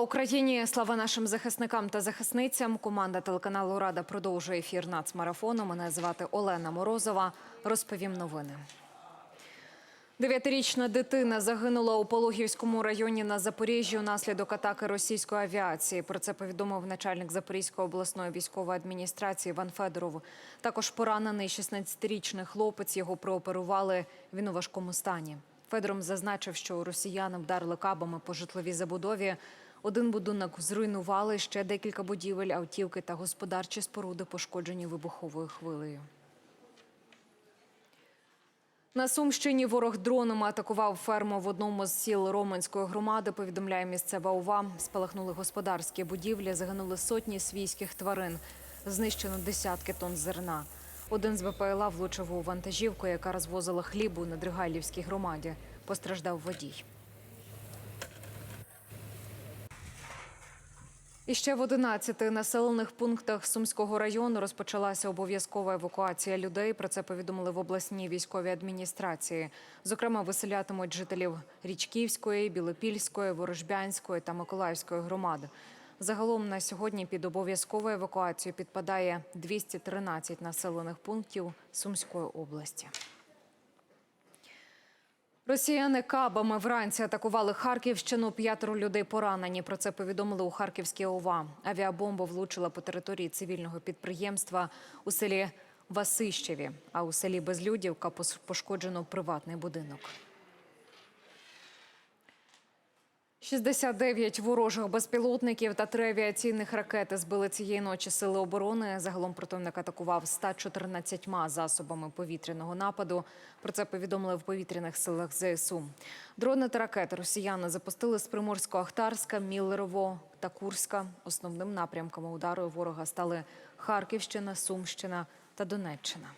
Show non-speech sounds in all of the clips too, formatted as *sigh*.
Україні! Слава нашим захисникам та захисницям. Команда телеканалу Рада продовжує ефір нацмарафону. Мене звати Олена Морозова. Розповім новини. Дев'ятирічна дитина загинула у Пологівському районі на Запоріжжі унаслідок атаки російської авіації. Про це повідомив начальник Запорізької обласної військової адміністрації Іван Федоров. Також поранений 16-річний хлопець. Його прооперували. Він у важкому стані. Федором зазначив, що росіяни вдарили кабами по житловій забудові. Один будинок зруйнували, ще декілька будівель, автівки та господарчі споруди пошкоджені вибуховою хвилею. На Сумщині ворог дронами атакував ферму в одному з сіл Романської громади. Повідомляє місцева ОВА. Спалахнули господарські будівлі, загинули сотні свійських тварин. Знищено десятки тонн зерна. Один з БПЛА влучив у вантажівку, яка розвозила хліб у Недригайлівській громаді. Постраждав водій. І ще в 11 населених пунктах Сумського району розпочалася обов'язкова евакуація людей. Про це повідомили в обласній військовій адміністрації. Зокрема, виселятимуть жителів Річківської, Білопільської, Ворожбянської та Миколаївської громад. Загалом на сьогодні під обов'язкову евакуацію підпадає 213 населених пунктів Сумської області. Росіяни кабами вранці атакували Харківщину. П'ятеро людей поранені. Про це повідомили у Харківській ОВА. Авіабомба влучила по території цивільного підприємства у селі Васищеві. А у селі Безлюдівка пошкоджено приватний будинок. 69 ворожих безпілотників та три авіаційних ракети збили цієї ночі сили оборони. Загалом противник атакував 114 засобами повітряного нападу. Про це повідомили в повітряних силах ЗСУ. Дрони та ракети росіяни запустили з Приморсько-Ахтарська, Міллерово та Курська. Основним напрямками удару ворога стали Харківщина, Сумщина та Донеччина.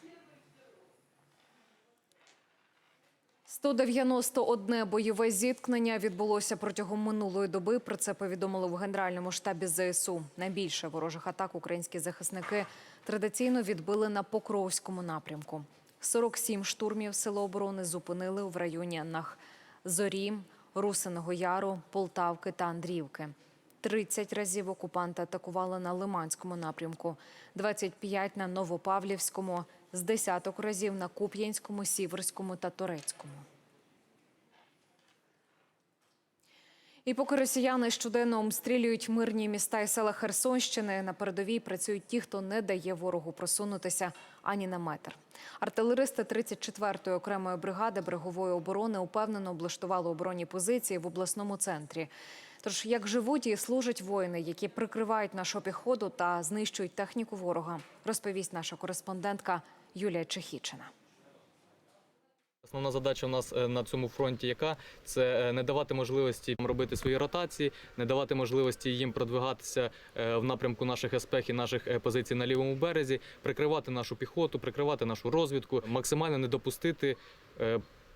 191 бойове зіткнення відбулося протягом минулої доби. Про це повідомили в Генеральному штабі ЗСУ. Найбільше ворожих атак українські захисники традиційно відбили на Покровському напрямку. 47 штурмів Сили оборони зупинили в районі Нах Зорі, Русиного Яру, Полтавки та Андріївки. 30 разів окупанти атакували на Лиманському напрямку, 25 на Новопавлівському, з десяток разів на Куп'янському, Сіверському та Торецькому. І поки росіяни щоденно обстрілюють мирні міста і села Херсонщини, на передовій працюють ті, хто не дає ворогу просунутися ані на метр. Артилеристи 34-ї окремої бригади берегової оборони упевнено облаштували оборонні позиції в обласному центрі. Тож як живуть і служать воїни, які прикривають нашу піхоту та знищують техніку ворога, розповість наша кореспондентка Юлія Чехічина. Основна задача у нас е, на цьому фронті, яка це е, не давати можливості робити свої ротації, не давати можливості їм продвигатися е, в напрямку наших еспех і наших позицій на лівому березі, прикривати нашу піхоту, прикривати нашу розвідку, максимально не допустити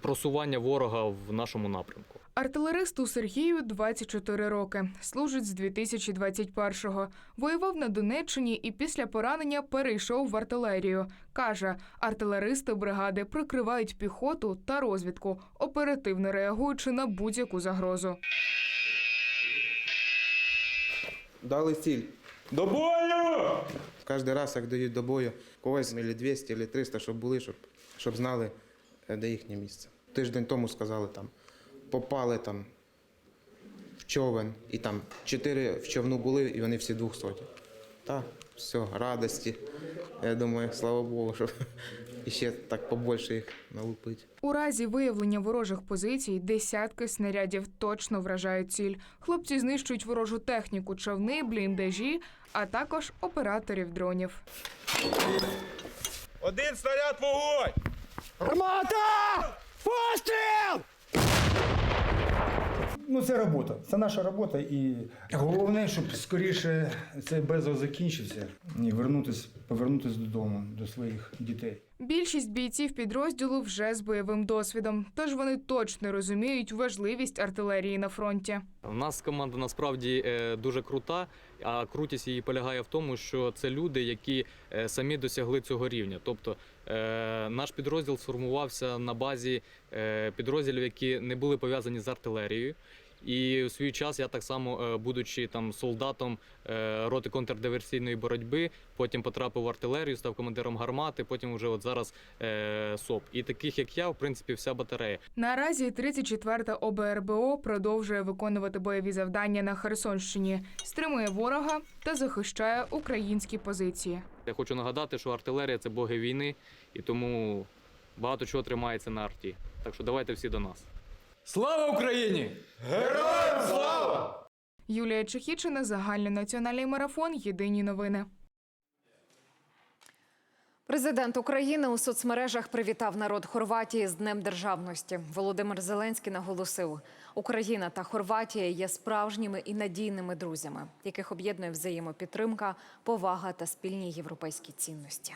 просування ворога в нашому напрямку. Артилеристу Сергію 24 роки. Служить з 2021-го. Воював на Донеччині і після поранення перейшов в артилерію. Каже, артилеристи бригади прикривають піхоту та розвідку, оперативно реагуючи на будь-яку загрозу. Дали ціль. До бою! Кожен раз, як дають до бою, когось або 200, або 300, щоб були, щоб, щоб знали, е, де їхнє місце. Тиждень тому сказали, там, попали там в човен, і там чотири в човну були, і вони всі двохсоті. Так, все, радості. Я думаю, слава Богу, щоб *laughs* ще так побольше їх налупити. У разі виявлення ворожих позицій десятки снарядів точно вражають ціль. Хлопці знищують ворожу техніку, човни, бліндажі, а також операторів дронів. Один снаряд вогонь! Ну, це робота. Це наша робота. І головне, щоб скоріше цей безо закінчився і вернутися, повернутися додому, до своїх дітей. Більшість бійців підрозділу вже з бойовим досвідом, тож вони точно розуміють важливість артилерії на фронті. У нас команда насправді е, дуже крута, а крутість її полягає в тому, що це люди, які е, самі досягли цього рівня. Тобто наш підрозділ сформувався на базі е, підрозділів, які не були пов'язані з артилерією. І у свій час я так само, е, будучи там солдатом е, роти контрдиверсійної боротьби, потім потрапив в артилерію, став командиром гармати, потім вже от зараз е, СОП. І таких як я, в принципі, вся батарея. Наразі 34-та ОБРБО продовжує виконувати бойові завдання на Херсонщині, стримує ворога та захищає українські позиції. Я хочу нагадати, що артилерія це боги війни, і тому багато чого тримається на арті. Так що давайте всі до нас. Слава Україні! Героям слава! Юлія Чехічина, загальнонаціональний марафон. Єдині новини. Президент України у соцмережах привітав народ Хорватії з Днем Державності. Володимир Зеленський наголосив, Україна та Хорватія є справжніми і надійними друзями, яких об'єднує взаємопідтримка, повага та спільні європейські цінності.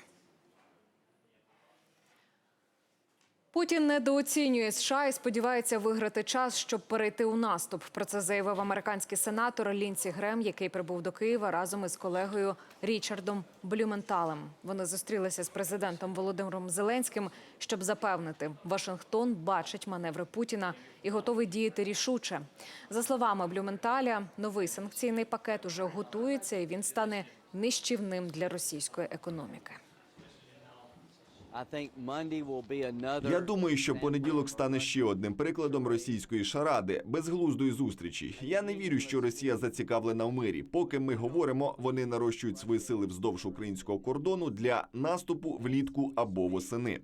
Путін недооцінює США і сподівається виграти час, щоб перейти у наступ. Про це заявив американський сенатор Лінсі Грем, який прибув до Києва разом із колегою Річардом Блюменталем. Вони зустрілися з президентом Володимиром Зеленським, щоб запевнити, Вашингтон бачить маневри Путіна і готовий діяти рішуче. За словами Блюменталя, новий санкційний пакет уже готується і він стане нищівним для російської економіки. Я думаю, що понеділок стане ще одним прикладом російської шаради, безглуздої зустрічі. Я не вірю, що Росія зацікавлена в мирі. Поки ми говоримо, вони нарощують свої сили вздовж українського кордону для наступу влітку або восени.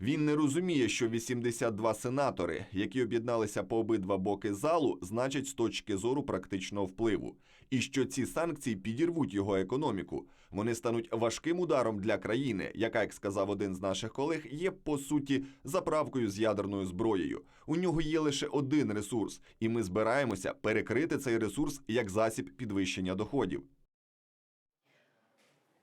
Він не розуміє, що 82 сенатори, які об'єдналися по обидва боки залу, значать з точки зору практичного впливу, і що ці санкції підірвуть його економіку. Вони стануть важким ударом для країни, яка, як сказав один з наших колег, є по суті заправкою з ядерною зброєю. У нього є лише один ресурс, і ми збираємося перекрити цей ресурс як засіб підвищення доходів.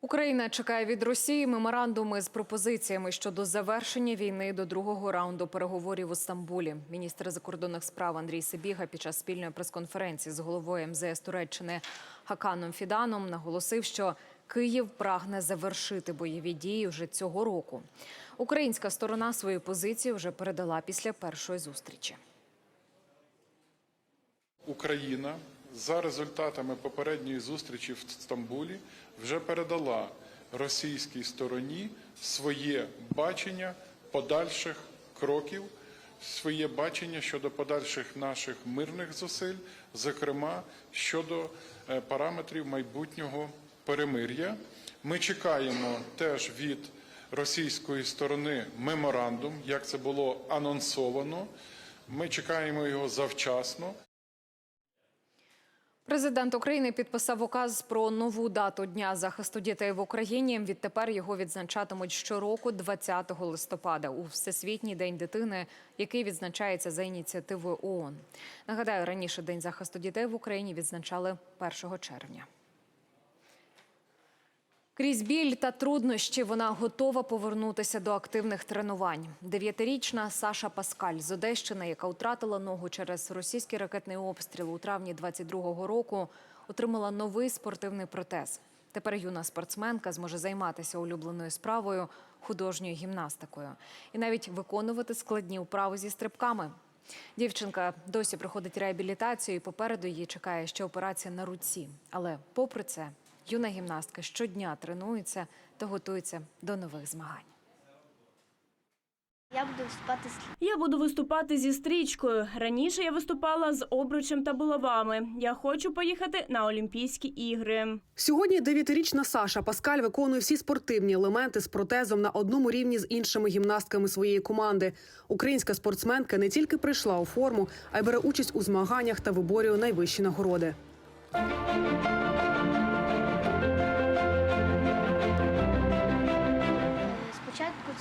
Україна чекає від Росії меморандуми з пропозиціями щодо завершення війни до другого раунду переговорів у Стамбулі. Міністр закордонних справ Андрій Сибіга під час спільної прес-конференції з головою МЗС Туреччини Хаканом Фіданом наголосив, що Київ прагне завершити бойові дії вже цього року. Українська сторона свою позицію вже передала після першої зустрічі. Україна за результатами попередньої зустрічі в Стамбулі вже передала російській стороні своє бачення подальших кроків, своє бачення щодо подальших наших мирних зусиль, зокрема щодо е, параметрів майбутнього перемир'я. Ми чекаємо теж від російської сторони меморандум, як це було анонсовано. Ми чекаємо його завчасно. Президент України підписав указ про нову дату Дня захисту дітей в Україні. Відтепер його відзначатимуть щороку, 20 листопада, у Всесвітній день дитини, який відзначається за ініціативою ООН. Нагадаю, раніше День захисту дітей в Україні відзначали 1 червня. Крізь біль та труднощі вона готова повернутися до активних тренувань. Дев'ятирічна Саша Паскаль з Одещини, яка втратила ногу через російський ракетний обстріл у травні 22-го року, отримала новий спортивний протез. Тепер юна спортсменка зможе займатися улюбленою справою художньою гімнастикою і навіть виконувати складні вправи зі стрибками. Дівчинка досі проходить реабілітацію, і попереду її чекає ще операція на руці. Але попри це, юна гімнастка щодня тренується та готується до нових змагань. Я буду виступати з Я буду виступати зі стрічкою. Раніше я виступала з обручем та булавами. Я хочу поїхати на Олімпійські ігри. Сьогодні дев'ятирічна Саша Паскаль виконує всі спортивні елементи з протезом на одному рівні з іншими гімнастками своєї команди. Українська спортсменка не тільки прийшла у форму, а й бере участь у змаганнях та виборює найвищі нагороди.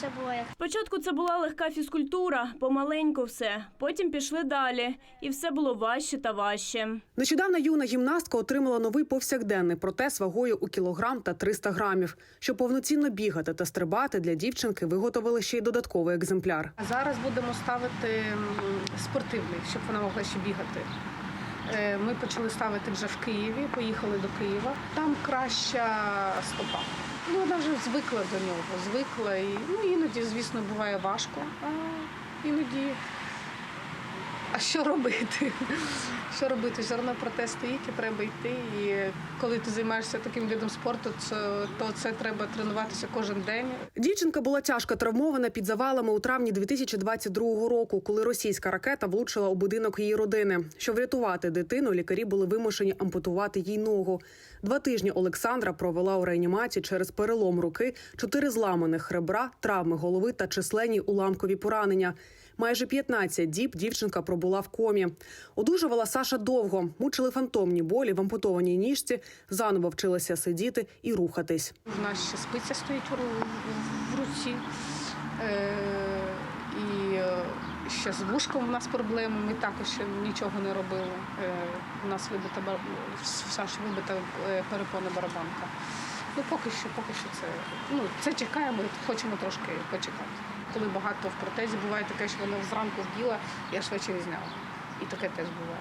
Це було як Спочатку це була легка фізкультура, помаленьку все. Потім пішли далі, і все було важче та важче. Нещодавно юна гімнастка отримала новий повсякденний протез вагою у кілограм та 300 грамів. Щоб повноцінно бігати та стрибати для дівчинки виготовили ще й додатковий екземпляр. Зараз будемо ставити спортивний, щоб вона могла ще бігати. Е, Ми почали ставити вже в Києві, поїхали до Києва. Там краща стопа. Ну, вона вже звикла до нього, звикла. І, ну, іноді, звісно, буває важко, а іноді а що робити? *laughs* Що робити? Все одно протест стоїть і треба йти. І коли ти займаєшся таким видом спорту, то це треба тренуватися кожен день. Дівчинка була тяжко травмована під завалами у травні 2022 року, коли російська ракета влучила у будинок її родини. Щоб врятувати дитину, лікарі були вимушені ампутувати їй ногу. Два тижні Олександра провела у реанімації через перелом руки, чотири зламаних ребра, травми голови та численні уламкові поранення. Майже 15 діб дівчинка пробула в комі. Одужувала Саша довго, мучили фантомні болі в ампутованій ніжці, заново вчилася сидіти і рухатись. У нас ще спиця стоїть в руці. Е, і е, ще з вушком у нас проблеми. Ми також ще нічого не робили. Е, у нас вибита бар- Саші вибита перепона барабанка. Ну, поки що, поки що це. Ну, це чекаємо, хочемо трошки почекати. Коли багато в протезі буває таке, що воно зранку вділа, я швидше зняла. І таке теж буває.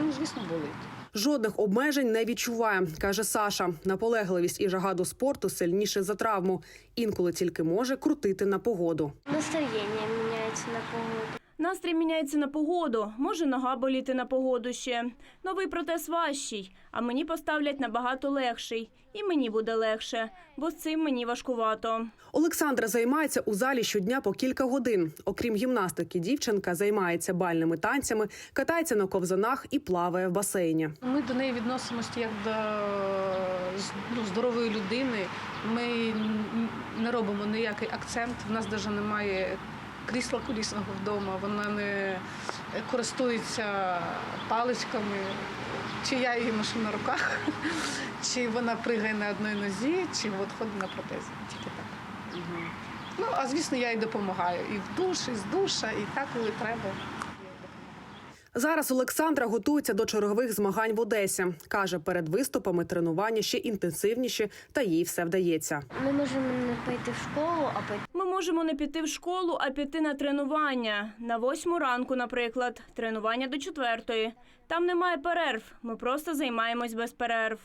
Ну, звісно, болить. Жодних обмежень не відчуває, каже Саша. Наполегливість і жага до спорту сильніше за травму. Інколи тільки може крутити на погоду. Настроєння міняється на погоду. Настрій міняється на погоду. Може нога боліти на погоду ще. Новий протез важчий, а мені поставлять набагато легший. І мені буде легше, бо з цим мені важкувато. Олександра займається у залі щодня по кілька годин. Окрім гімнастики, дівчинка займається бальними танцями, катається на ковзанах і плаває в басейні. Ми до неї відносимося як до ну, здорової людини. Ми не робимо ніякий акцент. В нас навіть немає крісла колісного вдома. Вона не користується паличками. Чи я її ношу на руках, *laughs* чи вона пригає на одній нозі, чи от ходить на протезі. Тільки так. Ну, а звісно, я їй допомагаю і в душ, і з душа, і так, коли треба. Зараз Олександра готується до чергових змагань в Одесі. каже, перед виступами тренування ще інтенсивніші, та їй все вдається. Ми можемо не пойти в школу, а пойти. Можемо не піти в школу, а піти на тренування. На восьму ранку, наприклад, тренування до четвертої. Там немає перерв. Ми просто займаємось без перерв.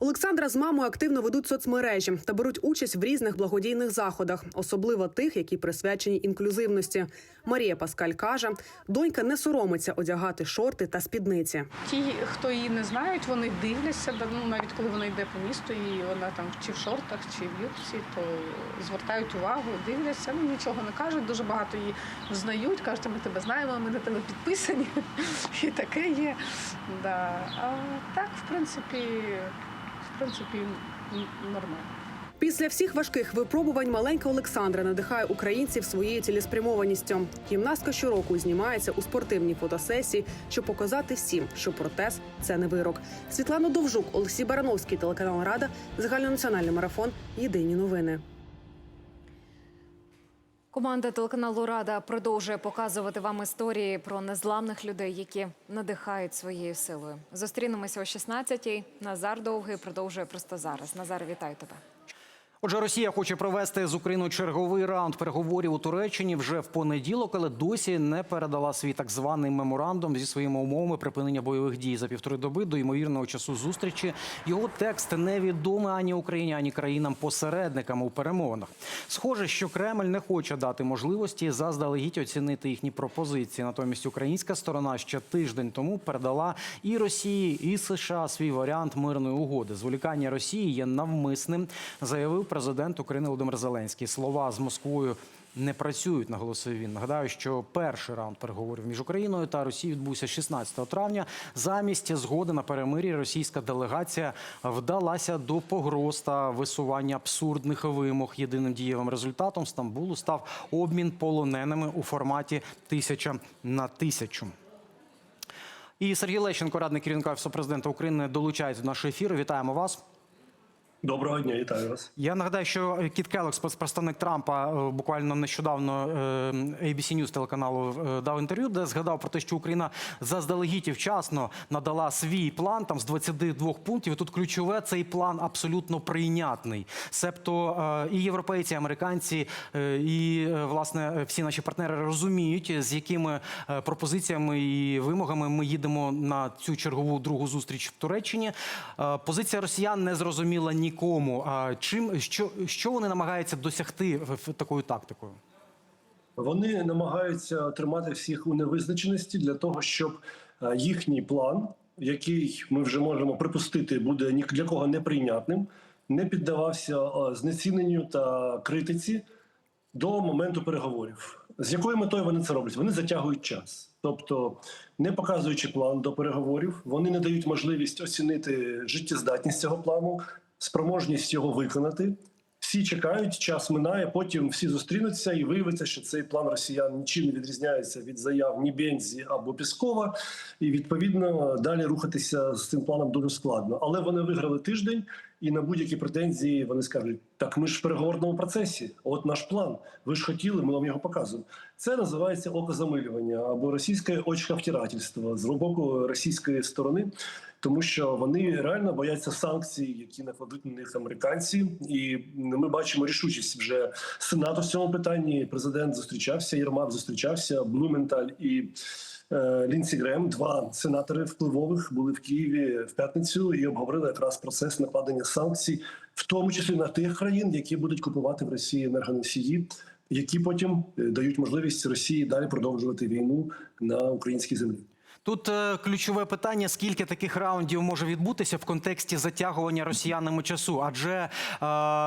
Олександра з мамою активно ведуть соцмережі та беруть участь в різних благодійних заходах, особливо тих, які присвячені інклюзивності. Марія Паскаль каже, донька не соромиться одягати шорти та спідниці. Ті, хто її не знають, вони дивляться, ну, навіть коли вона йде по місту, і вона там чи в шортах, чи в юбці, то звертають увагу, дивляться, ну нічого не кажуть. Дуже багато її знають, кажуть, ми тебе знаємо, ми на тебе підписані. *laughs* І таке є. Да. А так, в принципі, принципі, нормально. Після всіх важких випробувань маленька Олександра надихає українців своєю цілеспрямованістю. Гімнастка щороку знімається у спортивній фотосесії, щоб показати всім, що протез це не вирок. Світлана Довжук, Олексій Барановський, телеканал Рада, загальнонаціональний марафон. Єдині новини. Команда телеканалу Рада продовжує показувати вам історії про незламних людей, які надихають своєю силою. Зустрінемося о 16-й. Назар Довгий продовжує просто зараз. Назар, вітаю тебе. Отже, Росія хоче провести з Україною черговий раунд переговорів у Туреччині вже в понеділок, але досі не передала свій так званий меморандум зі своїми умовами припинення бойових дій за півтори доби до ймовірного часу зустрічі. Його текст невідомий ані Україні, ані країнам-посередникам у перемовинах. Схоже, що Кремль не хоче дати можливості заздалегідь оцінити їхні пропозиції. Натомість українська сторона ще тиждень тому передала і Росії, і США свій варіант мирної угоди. Зволікання Росії є навмисним, заявив президент України Володимир Зеленський. Слова з Москвою. Не працюють, наголосив він. Нагадаю, що перший раунд переговорів між Україною та Росією відбувся 16 травня. Замість згоди на перемир'я російська делегація вдалася до погроз та висування абсурдних вимог. Єдиним дієвим результатом Стамбулу став обмін полоненими у форматі тисяча на тисячу. І Сергій Лещенко, радник керівника Офісу президента України, долучається до нашого ефіру. Вітаємо вас. Доброго дня, вітаю вас. Я нагадаю, що Кіт Келлог, спецпредставник Трампа, е, буквально нещодавно е, ABC News телеканалу е, дав інтерв'ю, де згадав про те, що Україна заздалегідь вчасно надала свій план там з 22 пунктів. І тут ключове цей план абсолютно прийнятний. Себто е, і європейці, і американці, е, і е, власне всі наші партнери розуміють, з якими е, пропозиціями і вимогами ми їдемо на цю чергову другу зустріч в Туреччині. Е, Позиція росіян не зрозуміла нікому. А чим що, що вони намагаються досягти такою тактикою? Вони намагаються тримати всіх у невизначеності для того, щоб е, їхній план, який ми вже можемо припустити, буде ні для кого неприйнятним, не піддавався е, знеціненню та критиці до моменту переговорів. З якою метою вони це роблять? Вони затягують час, тобто, не показуючи план до переговорів, вони не дають можливість оцінити життєздатність цього плану, спроможність його виконати. Всі чекають, час минає. Потім всі зустрінуться і виявиться, що цей план росіян нічим не відрізняється від заяв ні Бензі або Піскова. І відповідно далі рухатися з цим планом дуже складно. Але вони виграли тиждень, і на будь-які претензії вони скажуть: так ми ж в переговорному процесі. От наш план. Ви ж хотіли, ми вам його показуємо. Це називається окозамилювання або російське очковтирательство з боку російської сторони. Тому що вони реально бояться санкцій, які накладуть на них американці, і ми бачимо рішучість вже сенату в цьому питанні. Президент зустрічався, Єрмак зустрічався, Блументаль і Лінсі Грем, два сенатори впливових, були в Києві в п'ятницю і обговорили якраз процес накладення санкцій, в тому числі на тих країн, які будуть купувати в Росії енергоносії, які потім е, дають можливість Росії далі продовжувати війну на українській землі. Тут е, ключове питання: скільки таких раундів може відбутися в контексті затягування росіянами часу? Адже е,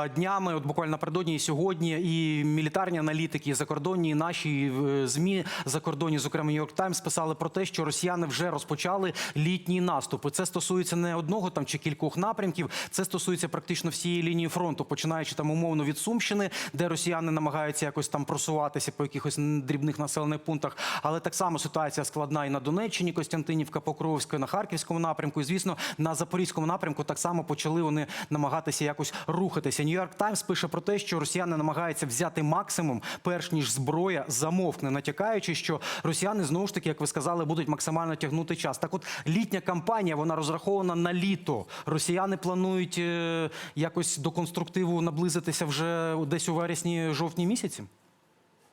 днями, от буквально напередодні і сьогодні, і мілітарні аналітики, і закордонні, і наші е, змі закордонні, зокрема Нью-Йорк Таймс, писали про те, що росіяни вже розпочали літній наступ. І Це стосується не одного там чи кількох напрямків. Це стосується практично всієї лінії фронту, починаючи там умовно від Сумщини, де росіяни намагаються якось там просуватися по якихось дрібних населених пунктах. Але так само ситуація складна і на Донеччині. Костянтинівка, Покровська, на Харківському напрямку. І звісно, на Запорізькому напрямку так само почали вони намагатися якось рухатися. Нью-Йорк Таймс пише про те, що росіяни намагаються взяти максимум, перш ніж зброя замовкне, натякаючи, що росіяни знову ж таки, як ви сказали, будуть максимально тягнути час. Так, от літня кампанія вона розрахована на літо. Росіяни планують е, якось до конструктиву наблизитися вже десь у вересні, жовтні місяці.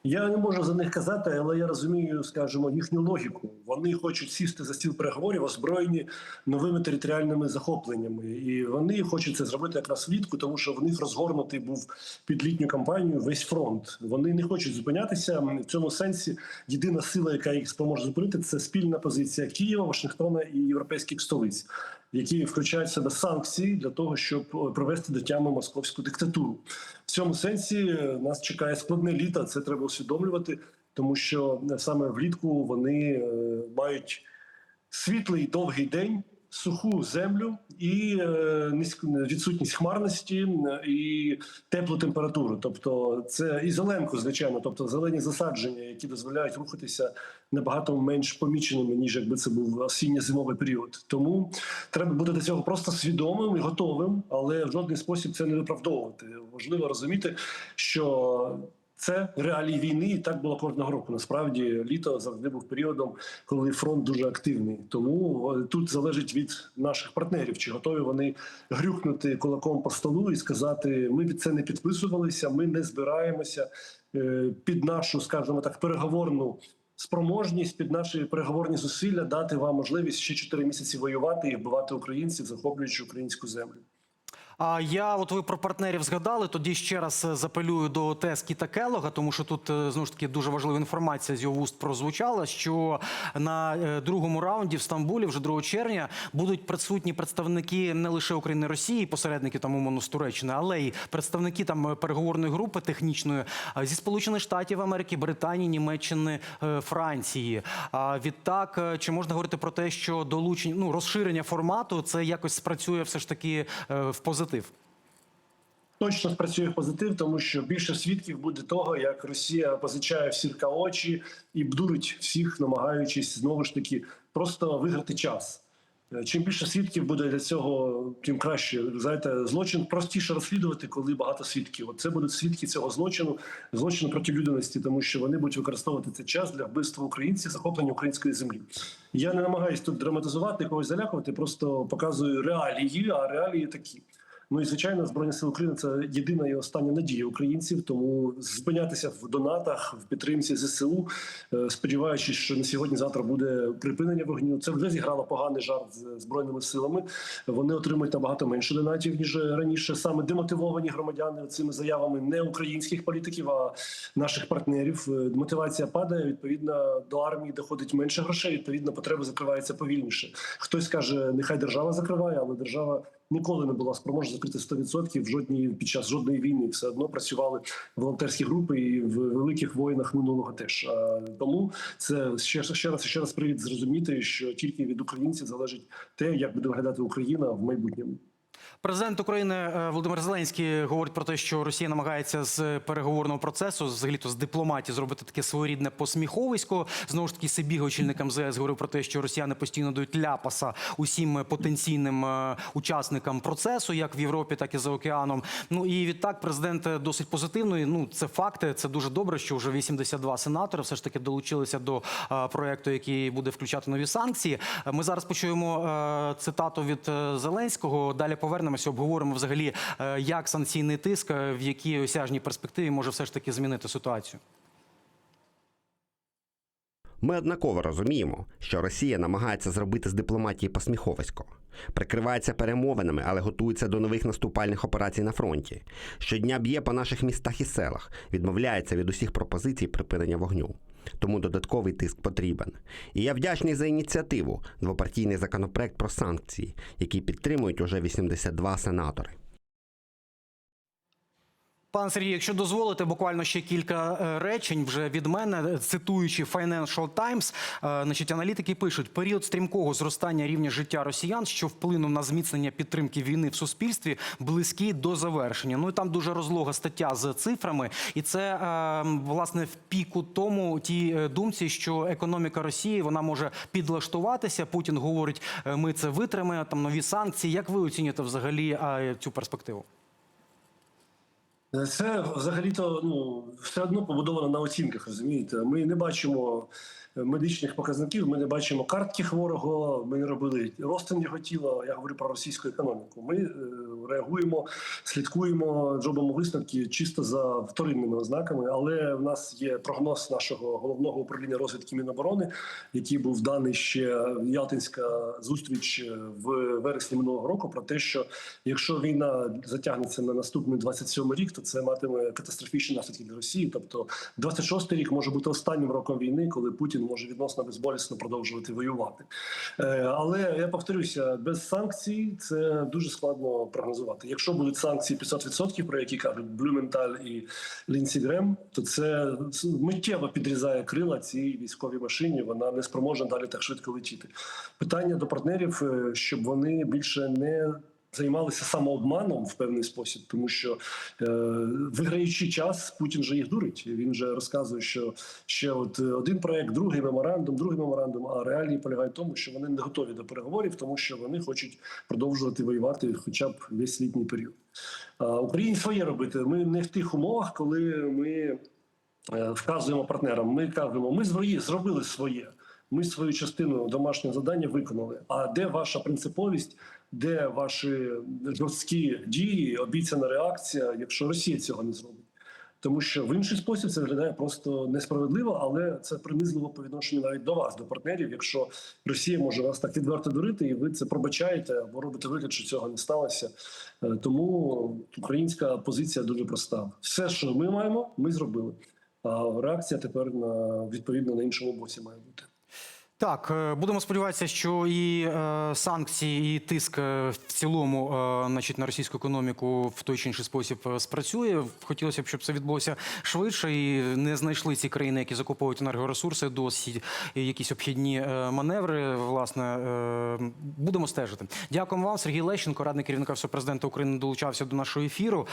Я не можу за них казати, але я розумію, скажімо, їхню логіку. Вони хочуть сісти за стіл переговорів, озброєні новими територіальними захопленнями, і вони хочуть це зробити якраз влітку, тому що в них розгорнутий був під літню кампанію весь фронт. Вони не хочуть зупинятися в цьому сенсі. Єдина сила, яка їх споможе зупинити, це спільна позиція Києва, Вашингтона і європейських столиць, які включають в себе санкції для того, щоб привести до тями московську диктатуру. В цьому сенсі е, нас чекає складне літо. Це треба усвідомлювати, тому що е, саме влітку вони е, мають світлий довгий день, суху землю і е, відсутність хмарності і теплу температуру. Тобто, це і зеленку, звичайно, тобто зелені засадження, які дозволяють рухатися набагато менш поміченими, ніж якби це був осінньо-зимовий період. Тому треба бути до цього просто свідомим і готовим, але в жодний спосіб це не виправдовувати. Важливо розуміти, що це реалії війни, і так було кожного року. Насправді літо завжди був періодом, коли фронт дуже активний. Тому тут залежить від наших партнерів, чи готові вони грюкнути кулаком по столу і сказати: ми від це не підписувалися, ми не збираємося е, під нашу, скажімо так, переговорну. Спроможність під наші переговорні зусилля дати вам можливість ще 4 місяці воювати і вбивати українців, захоплюючи українську землю. А я, от ви про партнерів згадали. Тоді ще раз е, запелюю до ТЕС Кіта Келога, тому що тут е, знову ж таки дуже важлива інформація з його вуст прозвучала. Що на е, другому раунді в Стамбулі, вже 2 червня, будуть присутні представники не лише України Росії, посередники там умовно з Туреччини, але й представники там переговорної групи технічної зі Сполучених Штатів Америки, Британії, Німеччини, Франції. А відтак, чи можна говорити про те, що долучення ну розширення формату це якось спрацює все ж таки в позитив? Точно спрацює позитив, тому що більше свідків буде того, як Росія позичає всірка очі і бдурить всіх, намагаючись знову ж таки просто виграти час. Е, Чим більше свідків буде для цього, тим краще. Знаєте, злочин простіше розслідувати, коли багато свідків. От це будуть свідки цього злочину, злочину проти людяності, тому що вони будуть використовувати цей час для вбивства українців, захоплення української землі. Я не намагаюся тут драматизувати, когось залякувати, просто показую реалії, а реалії такі. Ну і звичайно, збройні сили України це єдина і остання надія українців. Тому зупинятися в донатах, в підтримці ЗСУ, е, сподіваючись, що на сьогодні-завтра буде припинення вогню. Це вже зіграло поганий жарт з збройними силами. Вони отримують набагато менше донатів ніж раніше. Саме демотивовані громадяни цими заявами не українських політиків, а наших партнерів. Е, Мотивація падає. Відповідно до армії доходить менше грошей. Відповідно, потреби закриваються повільніше. Хтось каже, нехай держава закриває, але держава ніколи не була спроможна закрити 100% в жодній під час жодної війни. Все одно працювали волонтерські групи і в великих воїнах минулого теж. Тому це ще ще раз ще раз привід зрозуміти, що тільки від українців залежить те, як буде виглядати Україна в майбутньому. Президент України е, Володимир Зеленський говорить про те, що Росія намагається з переговорного процесу, взагалі-то з дипломатії, зробити таке своєрідне посміховисько. Знову ж таки, Сибіга, очільник МЗС, говорив про те, що росіяни постійно дають ляпаса усім потенційним е, учасникам процесу, як в Європі, так і за океаном. Ну і відтак, президент досить позитивний. Ну це факти. Це дуже добре, що вже 82 сенатори все ж таки долучилися до е, проекту, який буде включати нові санкції. Е, Ми зараз почуємо е, цитату від е, Зеленського. Далі повернемося, обговоримо взагалі, е, як санкційний тиск е, в якій осяжній перспективі може все ж таки змінити ситуацію. Ми однаково розуміємо, що Росія намагається зробити з дипломатії посміховисько, прикривається перемовинами, але готується до нових наступальних операцій на фронті. Щодня б'є по наших містах і селах, відмовляється від усіх пропозицій припинення вогню. Тому додатковий тиск потрібен. І я вдячний за ініціативу двопартійний законопроект про санкції, який підтримують уже 82 сенатори. Пан Сергій, якщо дозволите, буквально ще кілька е, речень вже від мене, цитуючи Financial Times, е, значить, аналітики пишуть, період стрімкого зростання рівня життя росіян, що вплинув на зміцнення підтримки війни в суспільстві, близький до завершення. Ну і там дуже розлога стаття з цифрами, і це е, власне в піку тому тій е, думці, що економіка Росії вона може підлаштуватися. Путін говорить, ми це витримаємо, там нові санкції. Як ви оцінюєте взагалі цю перспективу? Це взагалі-то ну все одно побудовано на оцінках. Розумієте, ми не бачимо медичних показників. Ми не бачимо картки хворого. Ми не робили розтин його тіла. Я говорю про російську економіку. Ми е, реагуємо, слідкуємо, робимо висновки чисто за вторинними ознаками. Але в нас є прогноз нашого головного управління розвідки Міноборони, який був даний ще Ялтинська зустріч в вересні минулого року. Про те, що якщо війна затягнеться на наступний 27 рік, то це матиме катастрофічні наслідки для Росії. Тобто, 26 рік може бути останнім роком війни, коли Путін може відносно безболісно продовжувати воювати. Е, Але я повторюся, без санкцій це дуже складно прогнозувати. Якщо будуть санкції 500%, про які кажуть Блюменталь і Лінсі Грем, то це миттєво підрізає крила цій військовій машині. Вона не спроможна далі так швидко летіти. Питання до партнерів, е, щоб вони більше не займалися самообманом в певний спосіб, тому що е, виграючи час, Путін же їх дурить. Він же розказує, що ще от е, один проект, другий меморандум, другий меморандум. А реалії полягають в тому, що вони не готові до переговорів, тому що вони хочуть продовжувати воювати, хоча б весь літній період. А Україні своє робити. Ми не в тих умовах, коли ми е, вказуємо партнерам. Ми кажемо, ми зробили своє. Ми свою частину домашнього завдання виконали. А де ваша принциповість, де ваші жорсткі дії, обіцяна реакція, якщо Росія цього не зробить? Тому що в інший спосіб це виглядає просто несправедливо, але це принизливо по відношенню навіть до вас, до партнерів. Якщо Росія може вас так відверто дурити, і ви це пробачаєте або робите вигляд, що цього не сталося. Е, Тому українська позиція дуже проста: все, що ми маємо, ми зробили. А реакція тепер на відповідно на іншому боці має бути. Так, е, будемо сподіватися, що і е, санкції, і тиск е, в цілому, е, значить, на російську економіку в той чи інший спосіб е, спрацює. Хотілося б, щоб це відбулося швидше, і не знайшли ці країни, які закуповують енергоресурси, досі якісь обхідні маневри. Власне, е, будемо стежити. Дякуємо вам, Сергій Лещенко, радник керівника Всього президента України, долучався до нашого ефіру.